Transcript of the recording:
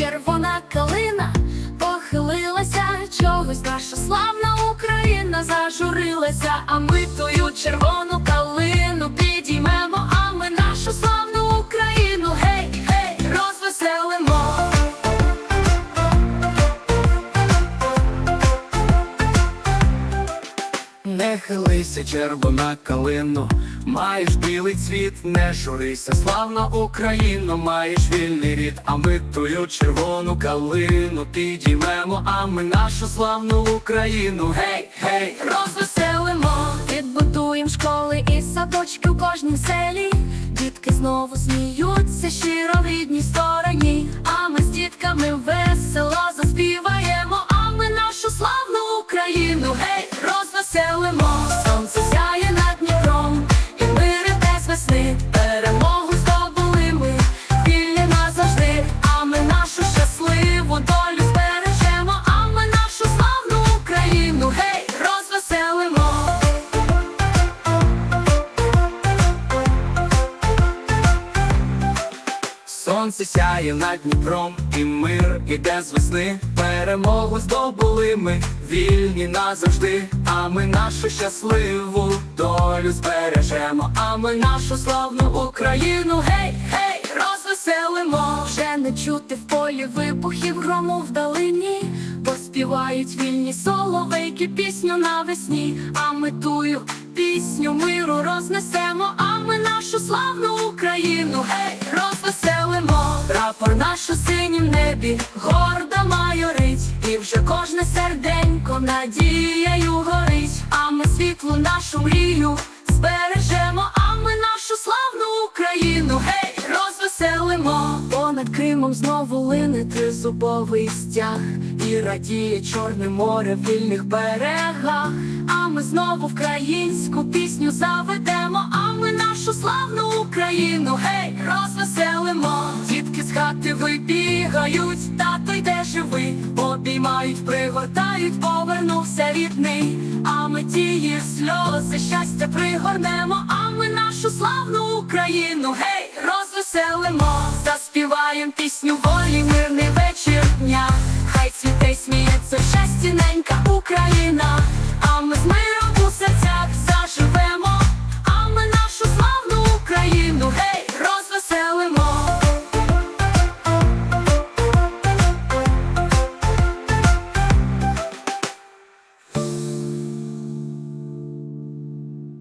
червона калина. Похилилася, чогось наша славна Україна зажурилася, а ми Не хилися, червона калино, маєш білий цвіт, не журися, славна Україно, маєш вільний рід, а ми тую червону калину підіймемо, а ми нашу славну Україну, гей, гей, розвеселимо, відбудуєм школи і садочки у кожнім селі. Дітки знову сміються Сонце сяє над Дніпром, і мир іде з весни. Перемогу здобули ми, вільні назавжди. А ми нашу щасливу долю збережемо. А ми нашу славну Україну, гей, гей, розвеселимо. Вже не чути в полі вибухів грому вдалині, бо співають вільні соловейки пісню навесні, а ми тую пісню миру рознесемо, а ми нашу славну надією горить, а ми світлу нашу мрію збережемо, а ми нашу славну Україну, гей, розвеселимо. Понад Кримом знову лине тризубовий стяг, і радіє Чорне море в вільних берегах. А ми знову українську пісню заведемо, а ми нашу славну Україну, гей, розвеселимо. Вибігають, тато йде живий, обіймають, пригортають, повернувся рідний. А ми тії сльози, щастя пригорнемо, а ми нашу славну Україну, гей, розвеселимо, заспіваєм пісню волі, мирний